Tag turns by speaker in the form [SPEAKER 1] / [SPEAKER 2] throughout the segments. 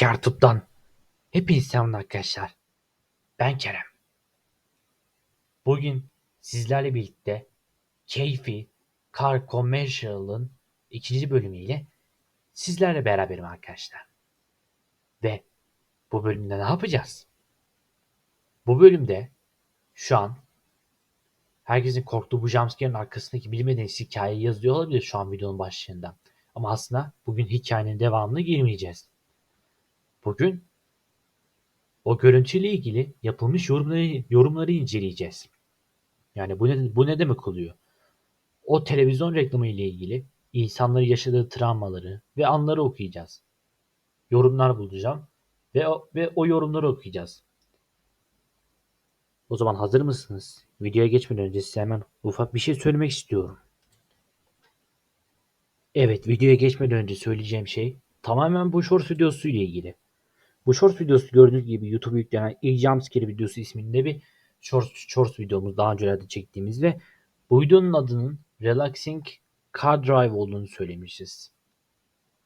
[SPEAKER 1] YouTube'dan hepinize selam arkadaşlar. Ben Kerem. Bugün sizlerle birlikte keyfi Car Commercial'ın ikinci bölümüyle sizlerle beraberim arkadaşlar. Ve bu bölümde ne yapacağız? Bu bölümde şu an herkesin korktuğu bu jumpscare'ın arkasındaki bilmediğiniz hikayeyi yazıyor olabilir şu an videonun başlığında. Ama aslında bugün hikayenin devamına girmeyeceğiz. Bugün o görüntüyle ilgili yapılmış yorumları, yorumları inceleyeceğiz. Yani bu ne, bu ne demek oluyor? O televizyon reklamı ile ilgili insanların yaşadığı travmaları ve anları okuyacağız. Yorumlar bulacağım ve o, ve o yorumları okuyacağız. O zaman hazır mısınız? Videoya geçmeden önce size hemen ufak bir şey söylemek istiyorum. Evet, videoya geçmeden önce söyleyeceğim şey tamamen bu short videosu ile ilgili. Bu short videosu gördüğünüz gibi YouTube'a yüklenen ilk jumpscare videosu isminde bir short, short videomuz daha öncelerde çektiğimiz ve bu videonun adının Relaxing Car Drive olduğunu söylemişiz.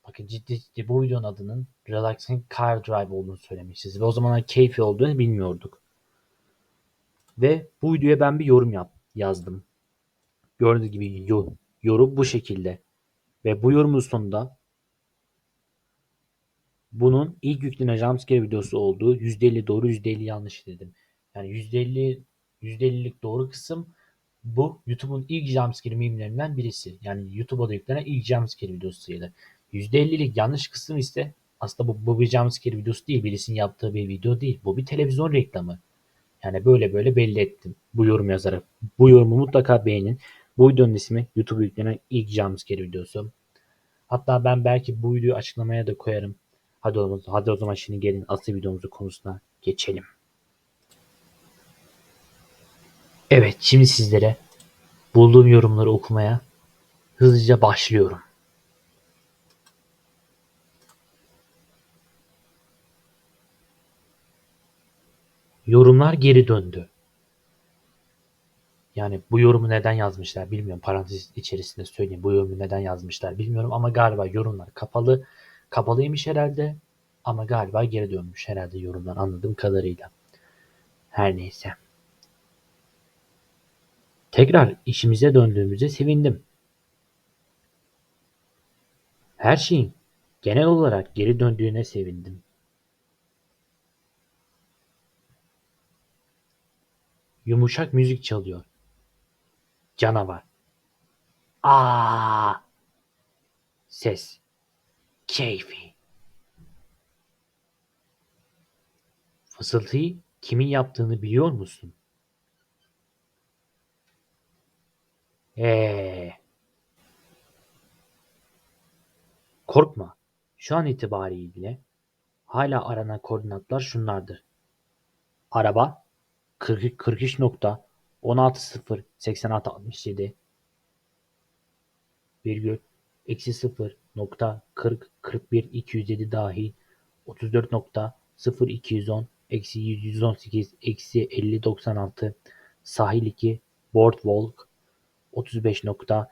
[SPEAKER 1] Bakın ciddi ciddi bu videonun adının Relaxing Car Drive olduğunu söylemişiz ve o zamanlar keyfi olduğunu bilmiyorduk. Ve bu videoya ben bir yorum yap, yazdım. Gördüğünüz gibi yorum bu şekilde. Ve bu yorumun sonunda bunun ilk yüklenen jumpscare videosu olduğu %50 doğru %50 yanlış dedim. Yani %50 %50'lik doğru kısım bu YouTube'un ilk jumpscare mimlerinden birisi. Yani YouTube'a da yüklenen ilk jumpscare videosu sayılır. %50'lik yanlış kısım ise aslında bu, bu bir jumpscare videosu değil. Birisinin yaptığı bir video değil. Bu bir televizyon reklamı. Yani böyle böyle belli ettim bu yorum yazarak. Bu yorumu mutlaka beğenin. Bu videonun ismi YouTube'a yüklenen ilk jumpscare videosu. Hatta ben belki bu videoyu açıklamaya da koyarım. Hadi o, zaman, hadi o zaman şimdi gelin asıl videomuzu konusuna geçelim. Evet şimdi sizlere bulduğum yorumları okumaya hızlıca başlıyorum. Yorumlar geri döndü. Yani bu yorumu neden yazmışlar bilmiyorum. Parantez içerisinde söyleyeyim. Bu yorumu neden yazmışlar bilmiyorum ama galiba yorumlar kapalı. Kapalıymış herhalde ama galiba geri dönmüş herhalde yorumdan anladığım kadarıyla. Her neyse. Tekrar işimize döndüğümüzde sevindim. Her şeyin genel olarak geri döndüğüne sevindim. Yumuşak müzik çalıyor. Canavar. Aa! Ses. Keyfi. Fısıltıyı kimin yaptığını biliyor musun? Ee. Korkma. Şu an itibariyle hala aranan koordinatlar şunlardır. Araba 40, 43 nokta 16 86 67 virgül eksi 0 nokta 40 41 207 dahil 34 nokta 0 210 eksi 118 eksi 50 96 sahil 2 boardwalk 35 nokta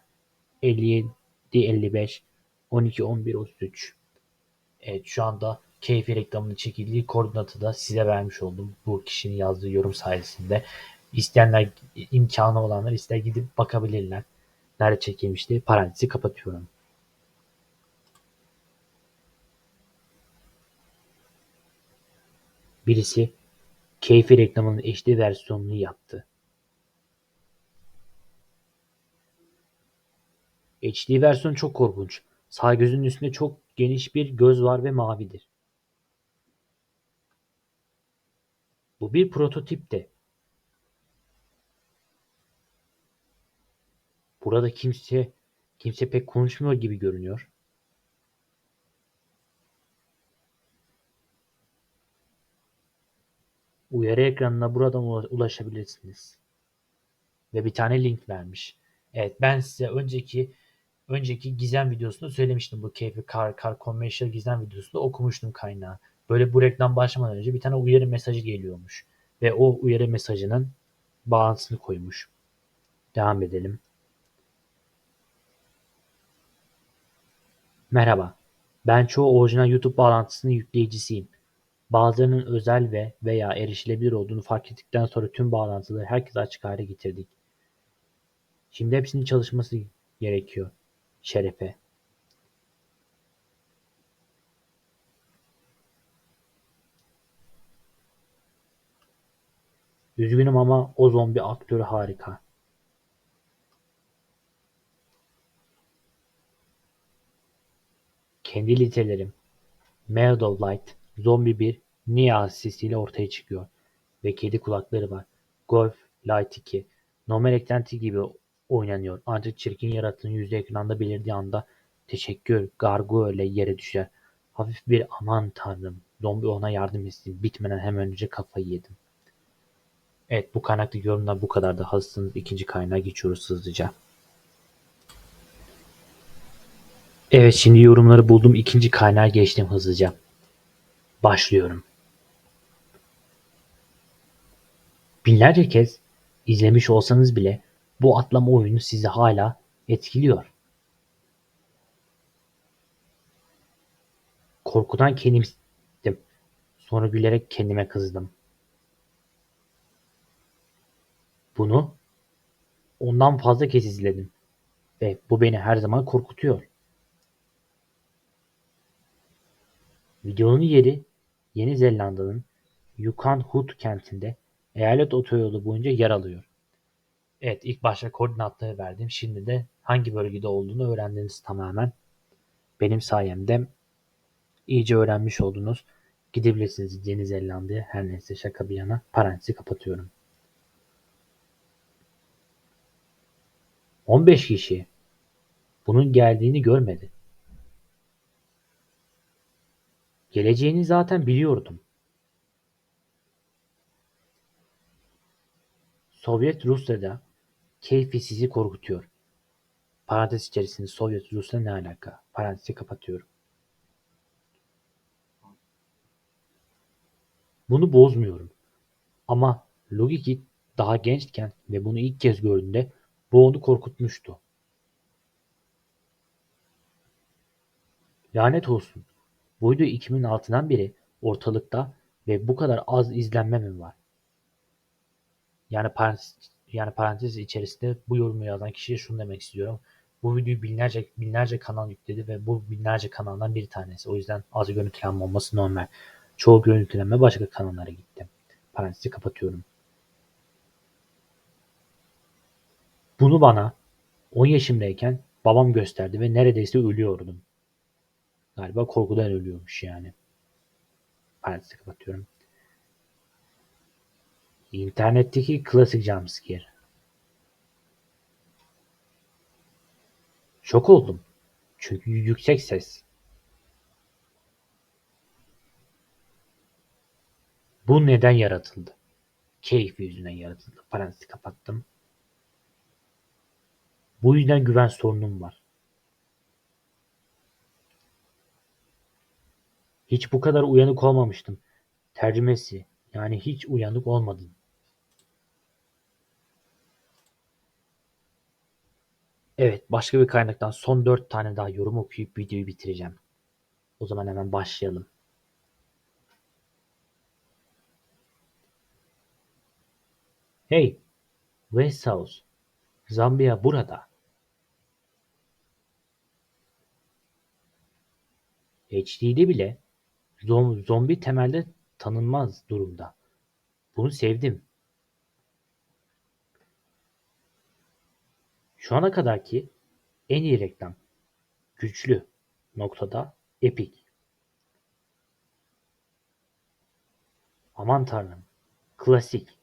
[SPEAKER 1] 57 55 12 11 33 Evet şu anda keyfi reklamının çekildiği koordinatı da size vermiş oldum. Bu kişinin yazdığı yorum sayesinde. İsteyenler imkanı olanlar ister gidip bakabilirler. Nerede çekilmişti? Parantezi kapatıyorum. Birisi keyfi reklamının HD versiyonunu yaptı. HD versiyon çok korkunç. Sağ gözünün üstünde çok geniş bir göz var ve mavidir. Bu bir prototip de. Burada kimse kimse pek konuşmuyor gibi görünüyor. Uyarı ekranına buradan ulaşabilirsiniz. Ve bir tane link vermiş. Evet ben size önceki önceki gizem videosunda söylemiştim bu keyfi kar kar commercial gizem videosunda okumuştum kaynağı. Böyle bu reklam başlamadan önce bir tane uyarı mesajı geliyormuş. Ve o uyarı mesajının bağlantısını koymuş. Devam edelim. Merhaba. Ben çoğu orijinal YouTube bağlantısının yükleyicisiyim. Bazılarının özel ve veya erişilebilir olduğunu fark ettikten sonra tüm bağlantıları herkese açık hale getirdik. Şimdi hepsinin çalışması gerekiyor. Şerefe. Üzgünüm ama o zombi aktörü harika. Kendi litelerim. Meadow Light, Zombi 1, Nia sesiyle ortaya çıkıyor. Ve kedi kulakları var. Golf, Light 2. Normal eklenti gibi oynanıyor. Ancak çirkin yaratığın yüzü ekranda belirdiği anda teşekkür, gargoyle yere düşer. Hafif bir aman tanrım. Zombi ona yardım etsin. Bitmeden hemen önce kafayı yedim. Evet bu kaynaktaki yorumlar bu kadar da hazırsanız ikinci kaynağa geçiyoruz hızlıca. Evet şimdi yorumları buldum. İkinci kaynağa geçtim hızlıca. Başlıyorum. Binlerce kez izlemiş olsanız bile bu atlama oyunu sizi hala etkiliyor. Korkudan kendim hissettim. Sonra gülerek kendime kızdım. Bunu ondan fazla kez izledim ve bu beni her zaman korkutuyor. Videonun yeri Yeni Zelanda'nın Yukon Hut kentinde eyalet otoyolu boyunca yer alıyor. Evet ilk başta koordinatları verdim. Şimdi de hangi bölgede olduğunu öğrendiniz tamamen. Benim sayemde iyice öğrenmiş oldunuz. Gidebilirsiniz Yeni Zelanda'ya. Her neyse şaka bir yana parantezi kapatıyorum. 15 kişi bunun geldiğini görmedi. Geleceğini zaten biliyordum. Sovyet Rusya'da keyfi sizi korkutuyor. Parantez içerisinde Sovyet Rusya ne alaka? Parantezi kapatıyorum. Bunu bozmuyorum. Ama Logikit daha gençken ve bunu ilk kez gördüğünde bu onu korkutmuştu. Lanet olsun. Bu video 2006'dan beri ortalıkta ve bu kadar az izlenme mi var? Yani parantez, yani parantez içerisinde bu yorumu yazan kişiye şunu demek istiyorum. Bu videoyu binlerce binlerce kanal yükledi ve bu binlerce kanaldan bir tanesi. O yüzden az görüntülenme olması normal. Çoğu görüntülenme başka kanallara gitti. Parantezi kapatıyorum. Bunu bana 10 yaşımdayken babam gösterdi ve neredeyse ölüyordum. Galiba korkudan ölüyormuş yani. Parantezi kapatıyorum. İnternetteki klasik jumpscare. Şok oldum. Çünkü yüksek ses. Bu neden yaratıldı? Keyfi yüzünden yaratıldı. Parantezi kapattım. Bu yüzden güven sorunum var. Hiç bu kadar uyanık olmamıştım. Tercümesi yani hiç uyanık olmadım. Evet başka bir kaynaktan son dört tane daha yorum okuyup videoyu bitireceğim. O zaman hemen başlayalım. Hey, West House, Zambiya burada. HD'de bile zombi temelde tanınmaz durumda. Bunu sevdim. Şu ana kadarki en iyi reklam. Güçlü noktada Epic. Aman tanrım. Klasik.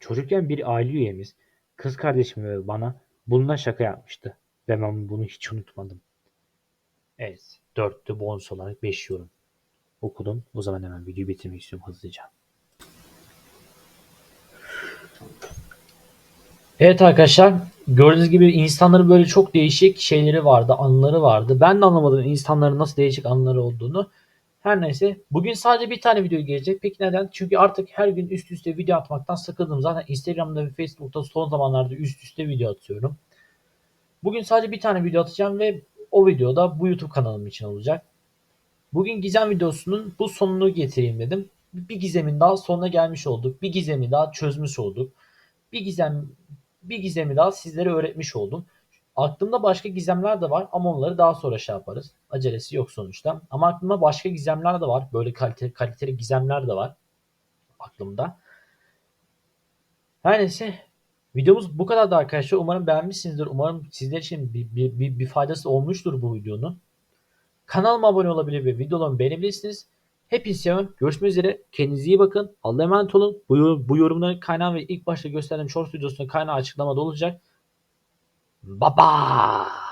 [SPEAKER 1] Çocukken bir aile üyemiz kız kardeşim ve bana bununla şaka yapmıştı. Ve ben bunu hiç unutmadım. Evet. Dörtte bonus olarak 5 yorum okudum. O zaman hemen videoyu bitirmek istiyorum hızlıca. Evet arkadaşlar gördüğünüz gibi insanların böyle çok değişik şeyleri vardı, anıları vardı. Ben de anlamadım insanların nasıl değişik anıları olduğunu. Her neyse bugün sadece bir tane video gelecek. Peki neden? Çünkü artık her gün üst üste video atmaktan sıkıldım. Zaten Instagram'da ve Facebook'ta son zamanlarda üst üste video atıyorum. Bugün sadece bir tane video atacağım ve o videoda bu YouTube kanalım için olacak. Bugün gizem videosunun bu sonunu getireyim dedim. Bir gizemin daha sonuna gelmiş olduk. Bir gizemi daha çözmüş olduk. Bir gizem bir gizemi daha sizlere öğretmiş oldum. Aklımda başka gizemler de var ama onları daha sonra şey yaparız. Acelesi yok sonuçta. Ama aklımda başka gizemler de var. Böyle kalite, kaliteli gizemler de var aklımda. Her neyse videomuz bu kadar da arkadaşlar. Umarım beğenmişsinizdir. Umarım sizler için bir, bir, bir, bir faydası olmuştur bu videonun. Kanalıma abone olabilir ve videolarımı beğenebilirsiniz. Hepinizi seviyorum. Görüşmek üzere. Kendinize iyi bakın. Allah'a emanet olun. Bu, bu yorumların kaynağı ve ilk başta gösterdiğim short videosunun kaynağı açıklamada olacak. Bye bye.